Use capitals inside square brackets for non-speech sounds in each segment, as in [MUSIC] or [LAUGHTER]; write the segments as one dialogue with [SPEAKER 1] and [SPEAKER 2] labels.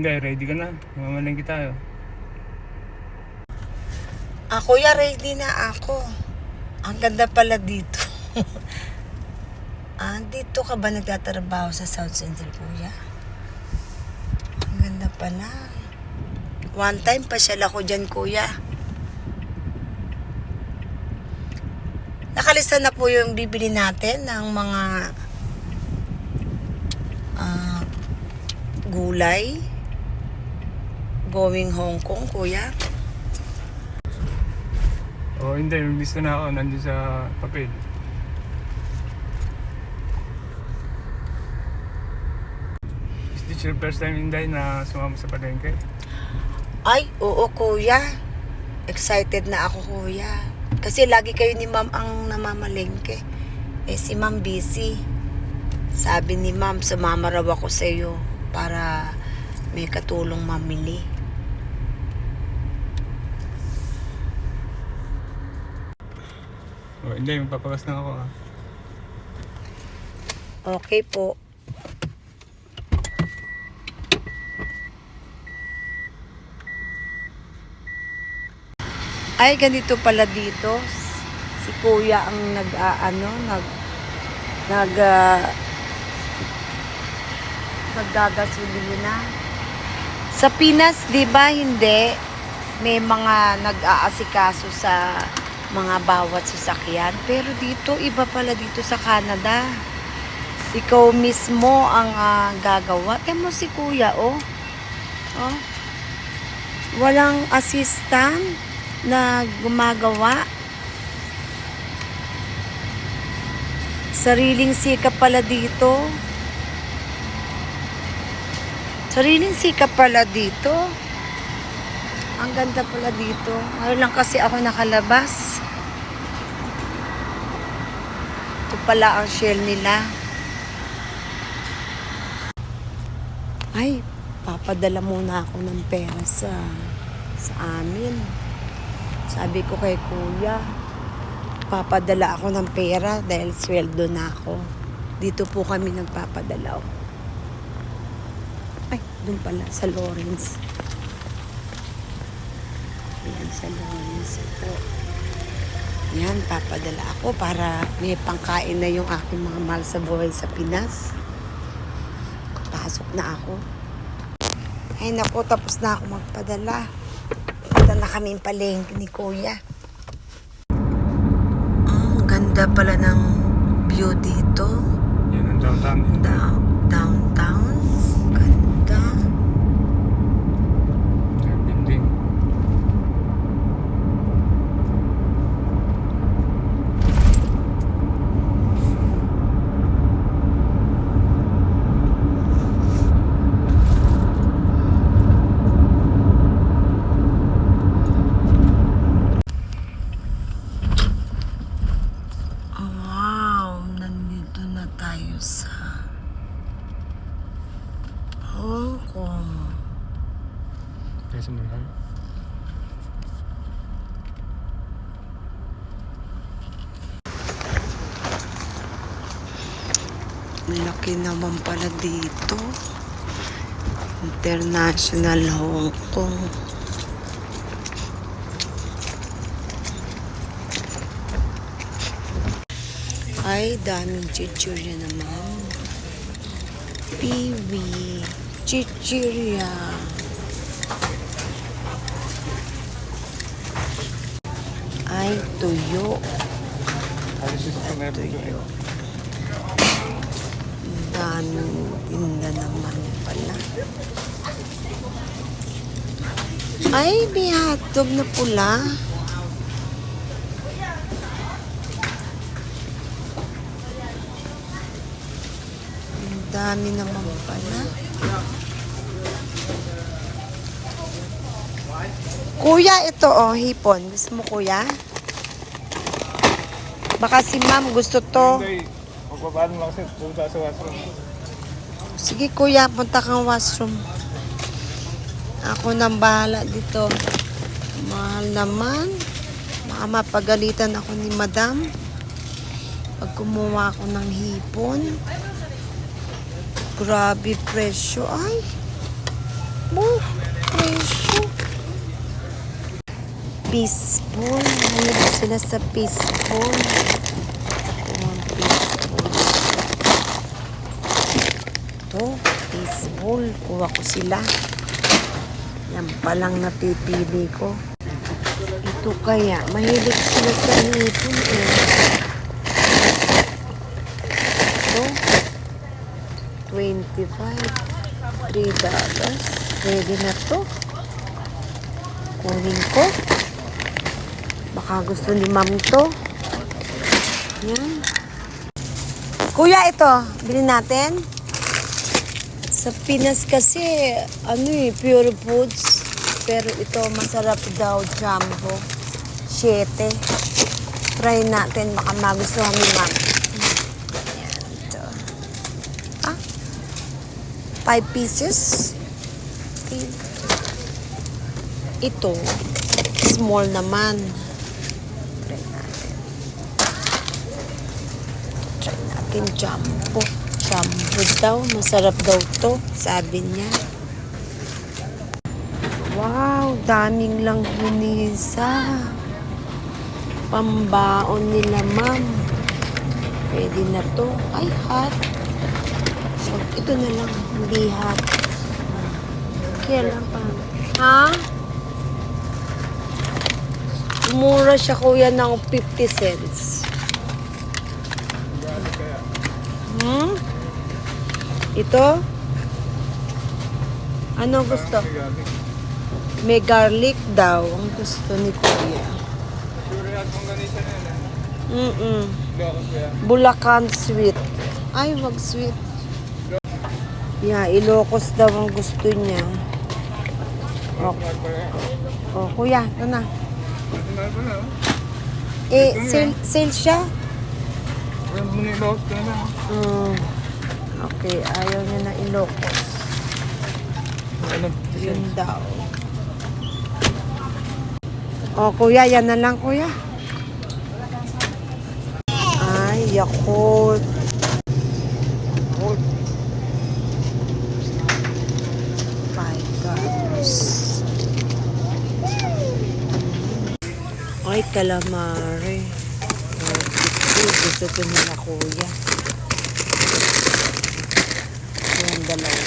[SPEAKER 1] Hindi, ready ka na. Mamalengke tayo.
[SPEAKER 2] Ah, kuya, ready na ako. Ang ganda pala dito. [LAUGHS] ah, dito ka ba nagtatrabaho sa South Central, kuya? Ang ganda pala. One time pa siya ako dyan, kuya. Nakalista na po yung bibili natin ng mga ah, gulay going Hong Kong, kuya.
[SPEAKER 1] O hindi, lista na ako. Nandun sa papel. Is this your first time, Inday, na sumama sa palengke?
[SPEAKER 2] Ay, oo kuya. Excited na ako kuya. Kasi lagi kayo ni ma'am ang namamalengke. Eh si ma'am busy. Sabi ni ma'am, sumama raw ako sa iyo para may katulong mamili.
[SPEAKER 1] O hindi, magpapagas na ako ah.
[SPEAKER 2] Okay po. Ay, ganito pala dito. Si kuya ang nag, ah, ano, nag, nag, uh, naggagasolina. Sa Pinas, di ba, hindi, may mga nag-aasikaso sa mga bawat sasakyan. Pero dito, iba pala dito sa Canada. Ikaw mismo ang ah, gagawa. Tingnan mo si kuya, oh. Oh. Walang assistant na gumagawa. Sariling sikap pala dito. Sariling sikap pala dito. Ang ganda pala dito. Ngayon lang kasi ako nakalabas. Ito pala ang shell nila. Ay, papadala muna ako ng pera sa sa amin. Sabi ko kay kuya, papadala ako ng pera dahil sweldo na ako. Dito po kami nagpapadala. oh. Ay, doon pala, sa Lawrence. Ayan, sa Lawrence po. Yan, papadala ako para may pangkain na yung aking mga mahal sa buhay sa Pinas. Pasok na ako. Ay naku, tapos na ako magpadala. Punta na kami palengke ni Kuya. Ang ganda pala ng view dito.
[SPEAKER 1] Yan ang downtown.
[SPEAKER 2] Down, downtown. Ganda.
[SPEAKER 1] Yung building.
[SPEAKER 2] Wow, nandito na tayo sa Hong Kong.
[SPEAKER 1] Kaya sa mga
[SPEAKER 2] Laki naman pala dito. International Hong Kong. Ay, daming chichirya naman. Piwi. Chichirya. Ay, tuyo.
[SPEAKER 1] Meron
[SPEAKER 2] Tuyo. Ang daming tinda naman pala. Ay, may hotdog na pula. Ang dami naman pala. Kuya, ito oh, hipon. Gusto mo kuya? Baka si ma'am gusto to.
[SPEAKER 1] Inday, magpapaan mo kasi punta sa washroom.
[SPEAKER 2] Sige kuya, punta kang washroom. Ako nang bahala dito. Mahal naman. Baka mapagalitan ako ni madam. Pag kumuha ako ng hipon. Grabe presyo ay. Oh, presyo. Peaceful. Mahilig sila sa peaceful. Ito ang peaceful. Ito, peaceful. Kuha ko sila. Yan pa lang napipili ko. Ito kaya, mahilig sila sa hipon eh. Ito, 25. 3 dollars. Pwede na to. Kunin ko. Baka gusto ni ma'am to. Yan. Kuya, ito. Bilhin natin. Sa Pinas kasi, ano eh, pure foods. Pero ito, masarap daw, jumbo. 7. Try natin, baka magustuhan ni ma'am. Ah, 5 pieces. Ito, small naman. Try natin. Try natin jumbo. Jumbo daw. Masarap daw to. Sabi niya. Wow, daming lang hinisa. Pambaon nila, ma'am. Pwede na to. Ay, hot. So, ito na lang. Hindi hot. Kaya lang pa. Ha? Mura siya kuya ng 50 cents. Hmm? Ito? Ano gusto? May garlic daw ang gusto ni kuya.
[SPEAKER 1] Ba yan?
[SPEAKER 2] Bulacan sweet. Ay, wag sweet. Yeah, Ilocos daw ang gusto niya. Oh, oh kuya, ito na. Eh, sale, sale siya?
[SPEAKER 1] Ilocos ka na.
[SPEAKER 2] Mm. Okay, ayaw niya na Ilocos. Yun daw. Oh, kuya, yan na lang, kuya. Ay, Yakult. Ay, calamari. Oh, ito, gusto ko nila, kuya. Yan, dalawa.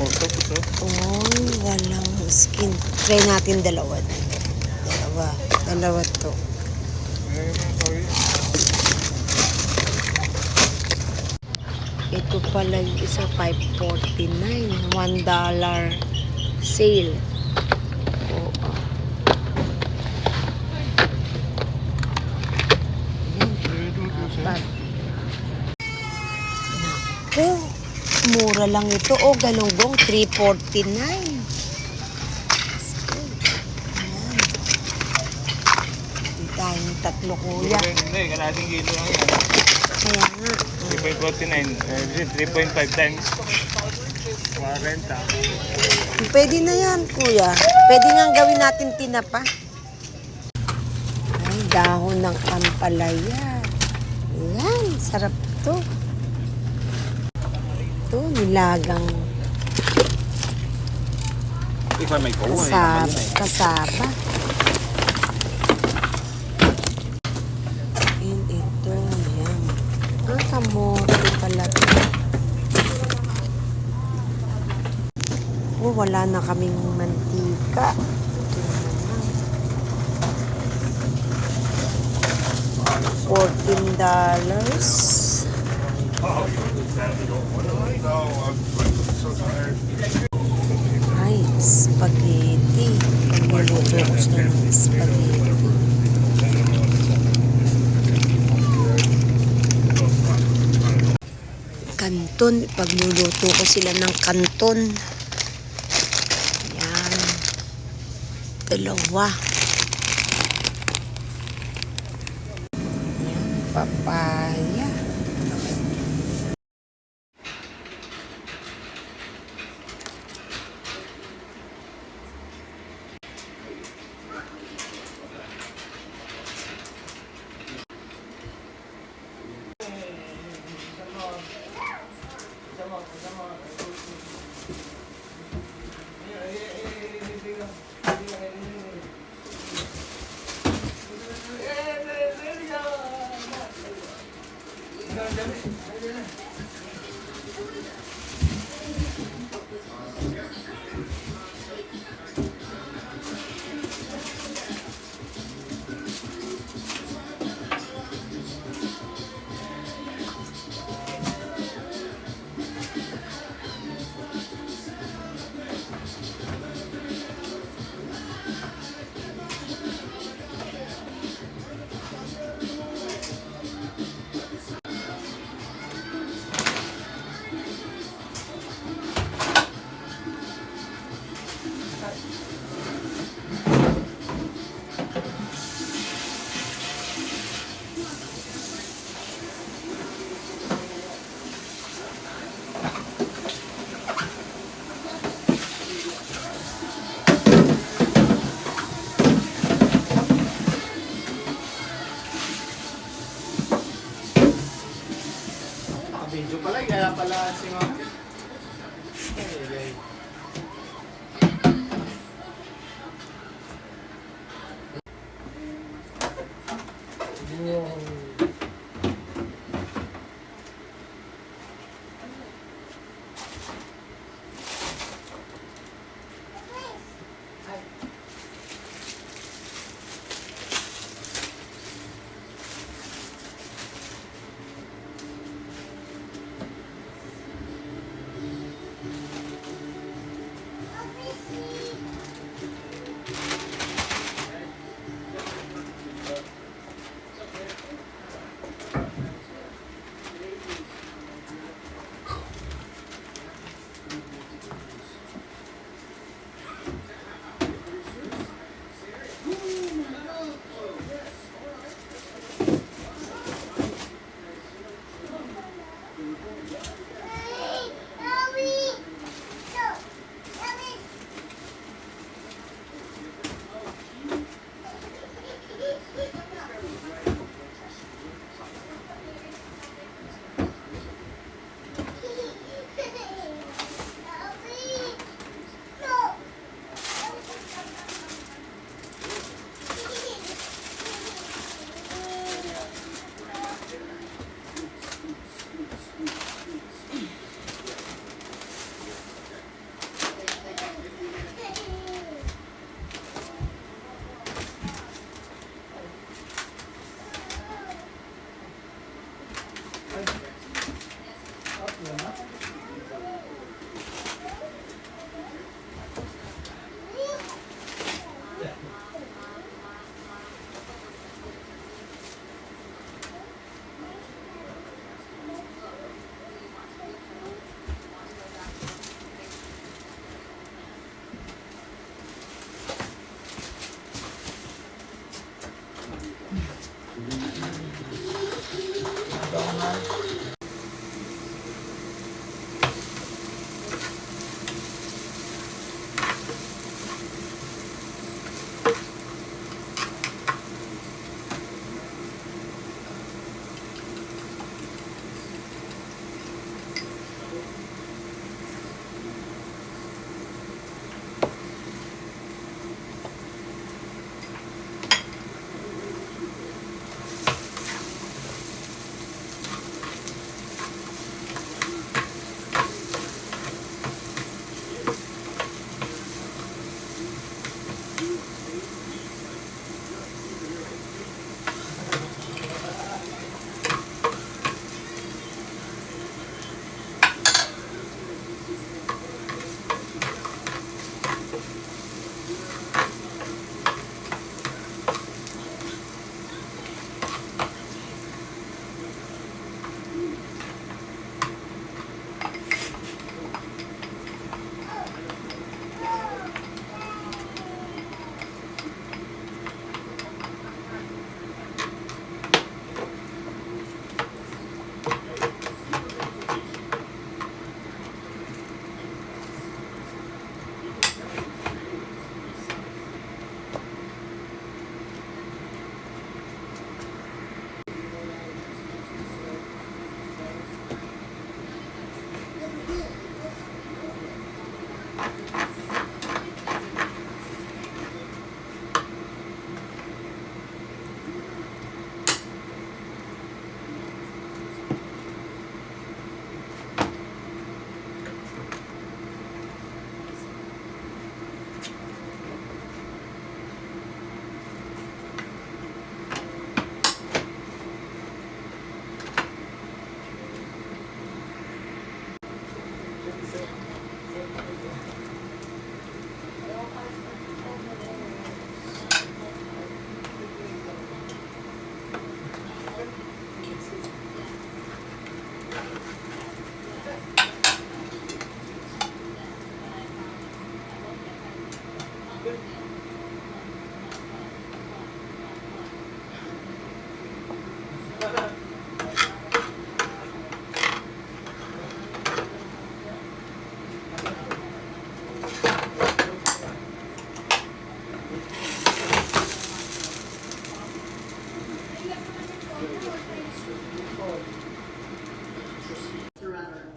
[SPEAKER 1] Oh, ito, ito.
[SPEAKER 2] Oy, walang skin. Try natin dalawa. Dalawa. Dalawa to. Ito pala yung isa, 5.49. $1 dollar sale. Oo. Apat. Naku, mura lang ito. O, galunggong, 3.49. Ayan. Hindi tayong tatlo, kuya.
[SPEAKER 1] Hindi, kalating kilo lang yan.
[SPEAKER 2] Kaya nga.
[SPEAKER 1] 3.49. Eh, 3.5 times. 40.
[SPEAKER 2] Pwede na yan, kuya. Pwede nga gawin natin tinapa. Ay, dahon ng ampalaya. Yan, sarap to. Ito, nilagang
[SPEAKER 1] may go,
[SPEAKER 2] kasaba. kasaba. And ito, yan. Ang kamote pala to. Oh, wala na kaming mantika. Ito. Fourteen dollars. Ay, spaghetti. Pagluluto ko sila ng spaghetti. Kanton. Pagluluto ko sila ng kanton. Yan. Dalawa. Yan. Papaya.
[SPEAKER 3] Nakabidyo pala, eh, kaya pala si Mama. Ay, ay,
[SPEAKER 2] Thank you.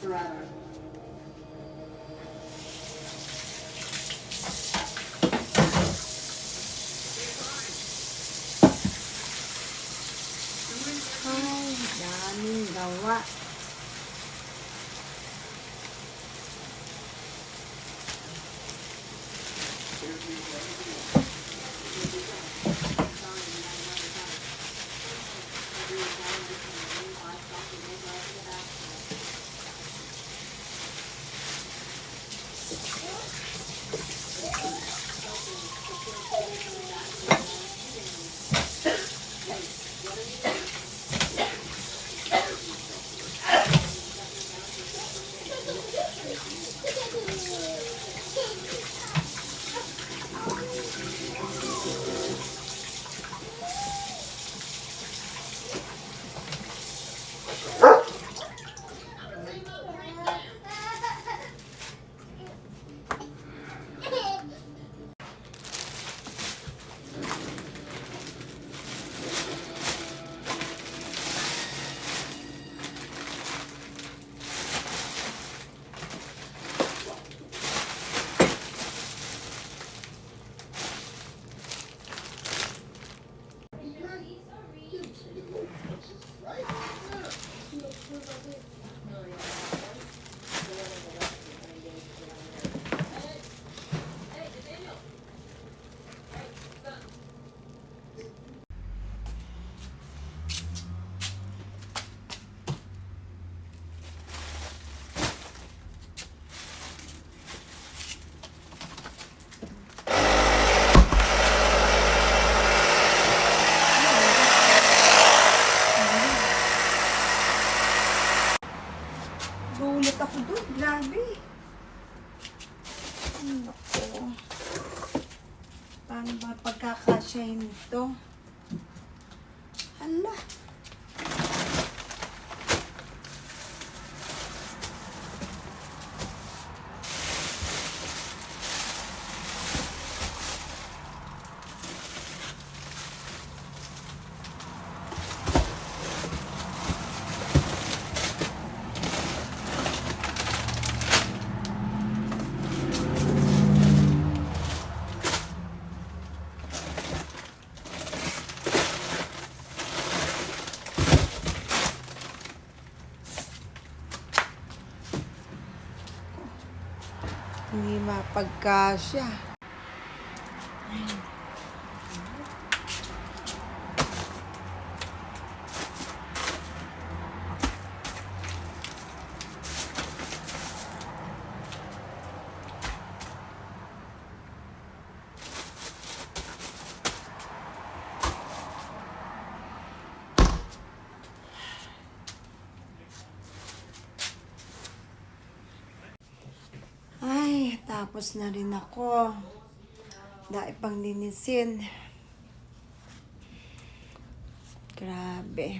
[SPEAKER 2] Forever. Hindi mapagkasya. Ay, tapos na rin ako. Dahil pang linisin. Grabe.